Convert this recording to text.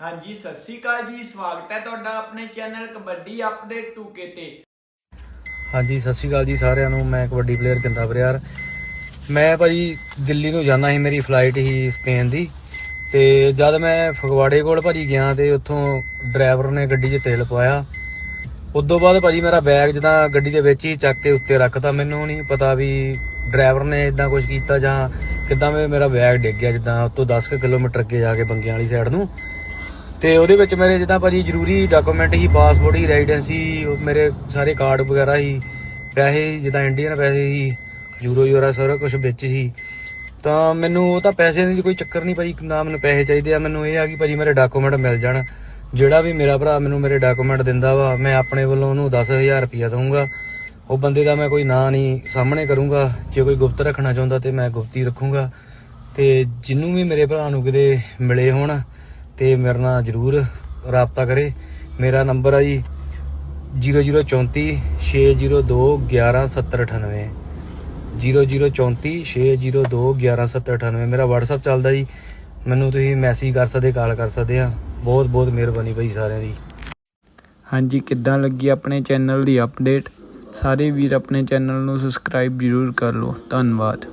ਹਾਂਜੀ, ਸਤਿ ਸ਼੍ਰੀ ਅਕਾਲ ਜੀ, ਸਵਾਗਤ ਹੈ ਤੁਹਾਡਾ ਆਪਣੇ ਚੈਨਲ ਕਬੱਡੀ ਅਪਡੇਟ 2K ਤੇ। ਹਾਂਜੀ, ਸਤਿ ਸ਼੍ਰੀ ਅਕਾਲ ਜੀ ਸਾਰਿਆਂ ਨੂੰ, ਮੈਂ ਕਬੱਡੀ ਪਲੇਅਰ ਗਿੰਦਾ ਬਰਿਆਰ ਮੈਂ ਭਾਜੀ ਦਿੱਲੀ ਨੂੰ ਜਾਣਾ ਸੀ, ਮੇਰੀ ਫਲਾਈਟ ਸੀ ਸਪੇਨ ਦੀ। ਤੇ ਜਦ ਮੈਂ ਫਗਵਾੜੇ ਕੋਲ ਭਾਜੀ ਗਿਆ ਤੇ ਉੱਥੋਂ ਡਰਾਈਵਰ ਨੇ ਗੱਡੀ 'ਚ ਤੇਲ ਪਵਾਇਆ। ਉਦੋਂ ਬਾਅਦ ਭਾਜੀ ਮੇਰਾ ਬੈਗ ਜਦਾਂ ਗੱਡੀ ਦੇ ਵਿੱਚ ਹੀ ਚੱਕ ਕੇ ਉੱਤੇ ਰੱਖਤਾ, ਮੈਨੂੰ ਨਹੀਂ ਪਤਾ ਵੀ ਡਰਾਈਵਰ ਨੇ ਇਦਾਂ ਕੁਝ ਕੀਤਾ ਜਾਂ ਕਿਦਾਂ ਮੇਰਾ ਬੈਗ ਡਿੱਗ ਗਿਆ, ਜਿੱਦਾਂ ਉੱਤੋਂ 10 ਕੁ ਕਿਲੋਮੀਟਰ ਅੱਗੇ ਜਾ ਕੇ ਬੰਗਿਆਂ ਵਾਲੀ ਸਾਈਡ ਨੂੰ। ਤੇ ਉਹਦੇ ਵਿੱਚ ਮੇਰੇ ਜਿੱਦਾਂ ਭਾਜੀ ਜ਼ਰੂਰੀ ਡਾਕੂਮੈਂਟ ਹੀ ਪਾਸਪੋਰਟ ਹੀ ਰੈਜ਼ੀਡੈਂਸੀ ਮੇਰੇ ਸਾਰੇ ਕਾਰਡ ਵਗੈਰਾ ਹੀ ਪੈਸੇ ਜਿੱਦਾਂ ਇੰਡੀਅਨ ਪੈਸੇ ਸੀ ਯੂਰੋ ਯੂਰਾ ਸਾਰਾ ਕੁਝ ਵਿੱਚ ਸੀ। ਤਾਂ ਮੈਨੂੰ ਉਹ ਤਾਂ ਪੈਸੇ ਦੀ ਕੋਈ ਚੱਕਰ ਨਹੀਂ ਭਾਜੀ, ਨਾ ਮੈਨੂੰ ਪੈਸੇ ਚਾਹੀਦੇ ਆ। ਮੈਨੂੰ ਇਹ ਆ ਕਿ ਭਾਜੀ ਮੇਰੇ ਡਾਕੂਮੈਂਟ ਮਿਲ ਜਾਣ। ਜਿਹੜਾ ਵੀ ਮੇਰਾ ਭਰਾ ਮੈਨੂੰ ਮੇਰੇ ਡਾਕੂਮੈਂਟ ਦਿੰਦਾ ਵਾ, ਮੈਂ ਆਪਣੇ ਵੱਲੋਂ ਉਹਨੂੰ 10000 ਰੁਪਇਆ ਦਊਂਗਾ। ਉਹ ਬੰਦੇ ਦਾ ਮੈਂ ਕੋਈ ਨਾਂ ਨਹੀਂ ਸਾਹਮਣੇ ਕਰੂੰਗਾ। ਜੇ ਕੋਈ ਗੁਪਤ ਰੱਖਣਾ ਚਾਹੁੰਦਾ ਤੇ ਮੈਂ ਗੁਪਤੀ ਰੱਖੂੰਗਾ। ਤੇ ਜਿੰਨੂੰ ਵੀ ਮੇਰੇ ਭਰਾ ਨੂੰ ਕਿਤੇ ਮਿਲੇ ਹੋਣ ਤੇ ਮੇਰੇ ਨਾਲ ਜਰੂਰ ਰਾਬਤਾ ਕਰੇ। ਮੇਰਾ ਨੰਬਰ ਆ ਜੀ 0034 602 117098 0034 602 117098 ਮੇਰਾ WhatsApp ਚੱਲਦਾ ਜੀ। ਮੈਨੂੰ ਤੁਸੀਂ ਮੈਸੇਜ ਕਰ ਸਕਦੇ ਕਾਲ ਕਰ ਸਕਦੇ ਆ। ਬਹੁਤ ਬਹੁਤ ਮਿਹਰਬਾਨੀ ਭਾਈ ਸਾਰਿਆਂ ਦੀ। ਹਾਂਜੀ, ਕਿੱਦਾਂ ਲੱਗੀ ਆਪਣੇ ਚੈਨਲ ਦੀ ਅਪਡੇਟ ਸਾਰੇ ਵੀਰ ਆਪਣੇ ਚੈਨਲ ਨੂੰ ਸਬਸਕ੍ਰਾਈਬ ਜ਼ਰੂਰ ਕਰ ਲਓ। ਧੰਨਵਾਦ।